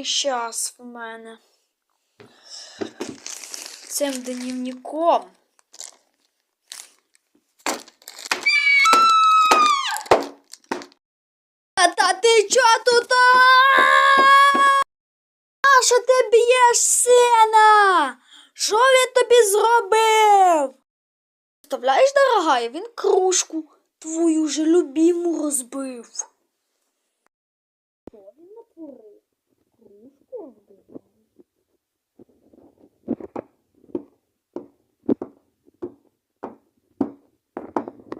Ти щас в мене. Цим дневником. Та ти чо тут? А що ти б'єш сина? Що він тобі зробив? Представляєш, дорогая, він кружку твою же любіму розбив. Що він натворив? Кружку розбив? Ай. Ти айкаєш. Я ще піду подивлюся. Йошки макарюшки.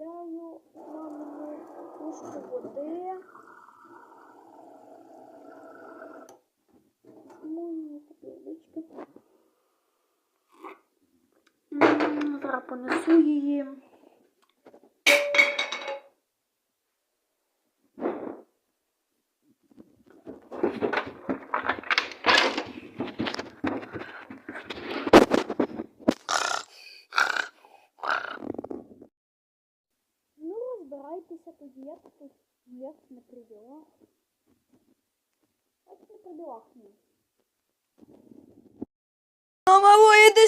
Ляю мамину кружку води. Мої таблички. М, Зараз понесу її. Ну, розбирайтеся тоді, як тут, ну як на приділах. Як на приділах ні. Мамо, іди!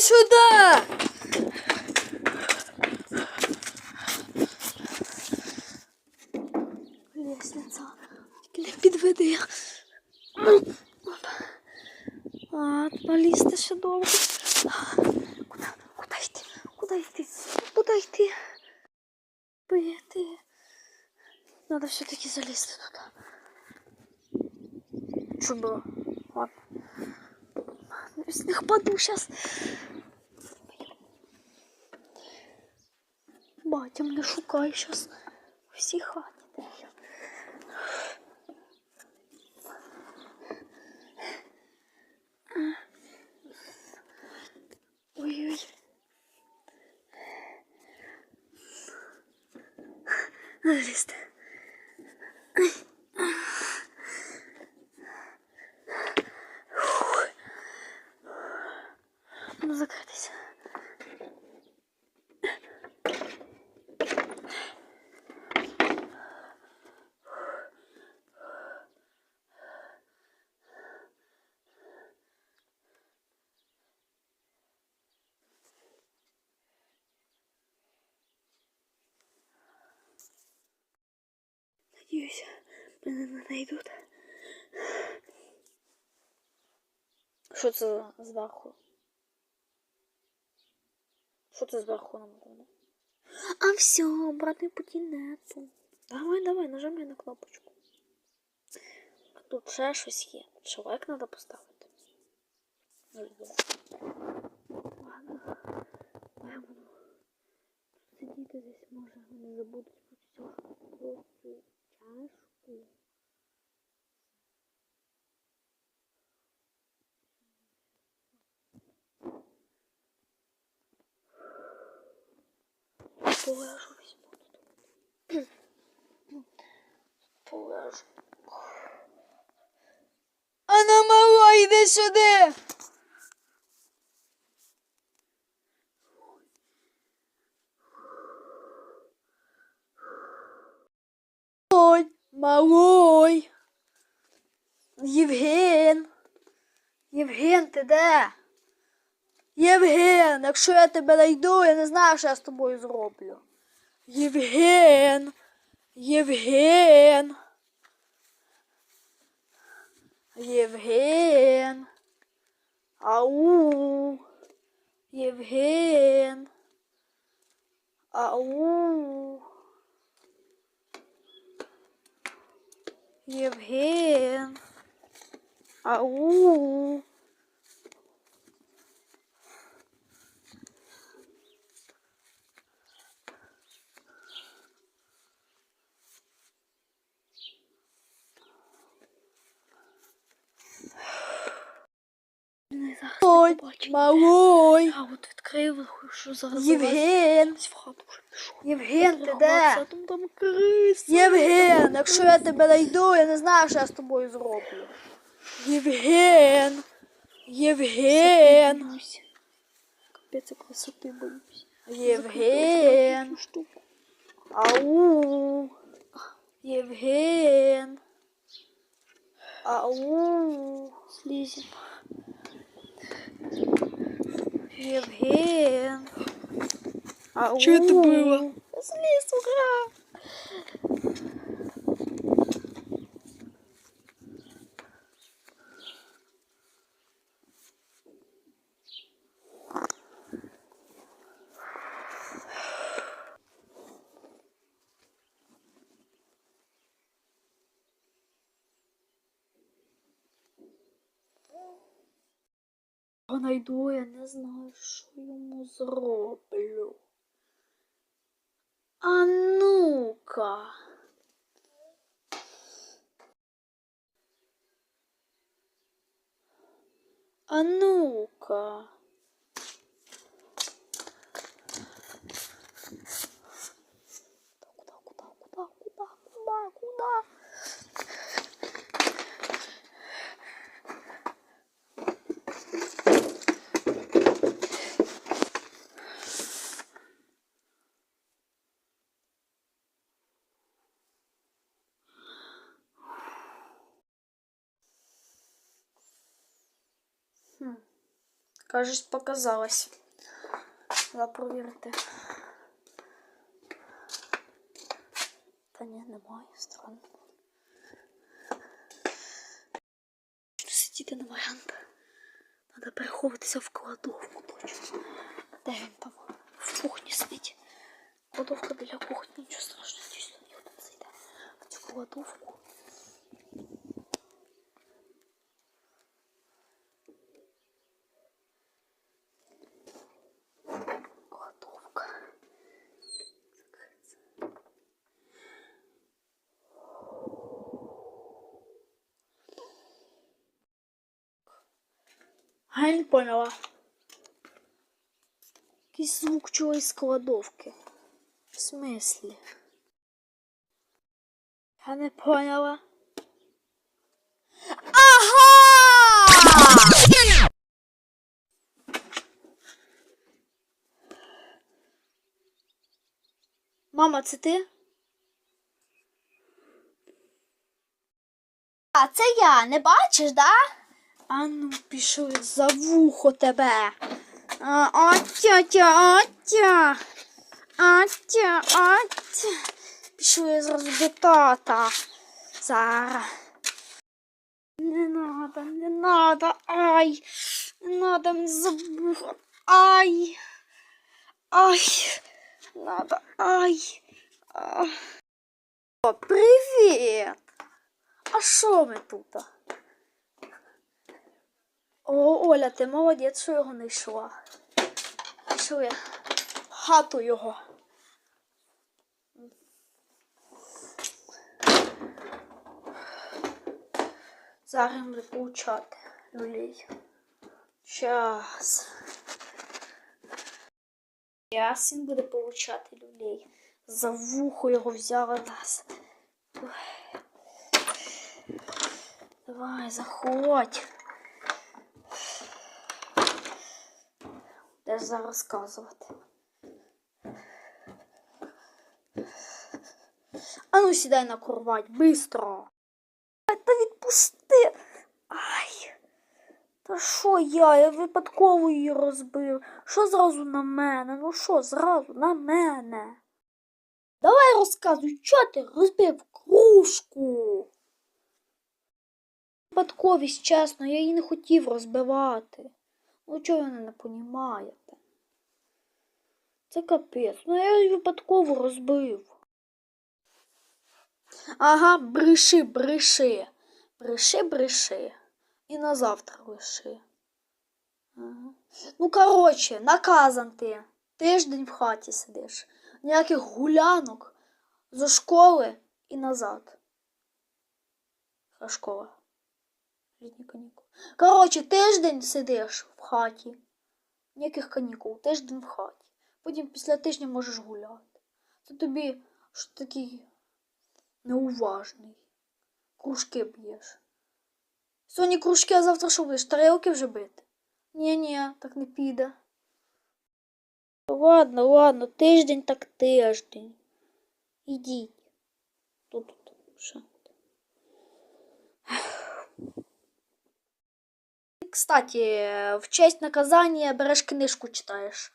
Надо все-таки залізти туди. Що було? Ладно. З них паду сейчас. Батя мене шукає сейчас. Всі хаті. де я. Ой-ой. Надо Надіюся, мене не знайдуть. Що це зверху? Що це зверху нам буде? А все, обратний путі нету. Давай, давай, нажимай на кнопочку. Тут ще щось є. Чоловік треба поставити. Ладно. Буду сидіти десь, може, не забудуть про цю Полежу візьму тут. Полежу. Ана мала, йди сюди. Ой, малой. Євген. Євген, ти де? Євген, якщо я тебе знайду, я не знаю, що я з тобою зроблю. Євген. Євген. Євген. Ау. Євген. Ау. Євген. Ау. Ой, побачить. Малой. Я от відкрив, що зараз Євген. в хату вже пішов. Євген, ти де? Там там криса. Євген, якщо я тебе знайду, я не знаю, що я з тобою зроблю. Євген. Євген. Капець, я красоти боюсь. Євген. Ау. Євген. Ау. Слізем. Євген. Ау. Чого це було? Зліз, ура. Я найду, я не знаю, що йому зроблю. А ну-ка. А ну-ка. Кажуть, показалось. Треба провірити. Та ні, немає, странно. Сидіти не варіант. Треба переховуватися в кладовку точно. Де він там? В кухні сидить. Кладовка біля кухні, нічого страшного, дійсно ніхто не зайде. В цю кладовку. А не поняла. Якийсь звук чогось з кладовки. В смислі? Я не поняла. Ага! Мама, це ти? А це я, не бачиш, да? А ну, пішли. За вухо тебе. Атя-тя, атя. Атя, атя. Пішли зразу до тата. Зараз. Не надо, не надо. Ай. Не надо мені за вухо. Ай. Ай. Надо. Ай. О, привіт. А що ми тут? О, Оля, ти молодець, що його не йшла. В хату його. Зараз буде получати люлей. Час. Він буде получати люлей. За вухо його взяли нас. Давай, заходь. Ж зараз розказувати? А ну сідай на кровать, бистро. Та відпусти. Ай. Та що я? Я випадково її розбив. Що зразу на мене? Ну що, зразу на мене? Давай розказуй, що ти розбив кружку? Випадковість, чесно, я її не хотів розбивати. Ну чого ви не понімаєте? Це капець. Ну я її випадково розбив. Ага, бреши, бреши. Бреши, бреши. І на завтра лиши. Ага. Ну, коротше, наказан ти. Тиждень в хаті сидиш. Ніяких гулянок зі школи і назад. А школа. Літні канікули. Коротше, тиждень сидиш в хаті. Ніяких канікул, тиждень в хаті. Потім після тижня можеш гуляти. Це тобі що такий неуважний. Кружки б'єш. Сьогодні кружки, а завтра що будеш? Тарелки вже бити? Ні-ні, так не піде. Ладно, ладно, тиждень так тиждень. Ідіть. Тут, тут, ще. Кстати, в честь наказання береш книжку читаєш.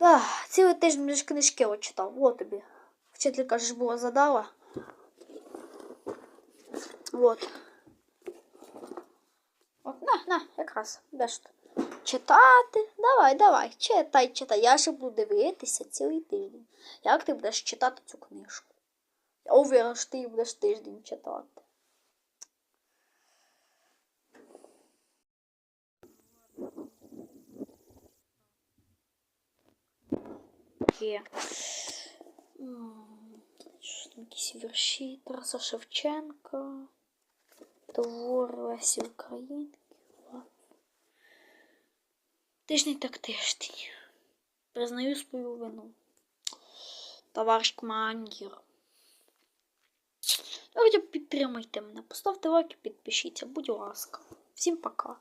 Да, цілий тиждень будеш книжки от читав. Вот тобі. Вчителька ж була задала. Вот. От, на, на, якраз. Де? Читати. Давай, давай, читай, читай. Я ще буду дивитися цілий тиждень. Як ти будеш читати цю книжку? Я уверена, що ти будеш тиждень читати. Там якісь вірші Тараса Шевченка. Твори Лесі Українки. Тиждень так тиждень. Признаю свою вину. Товариш командир. Хоча підтримайте мене. Поставте лайк і підпишіться, будь ласка. Всім пока.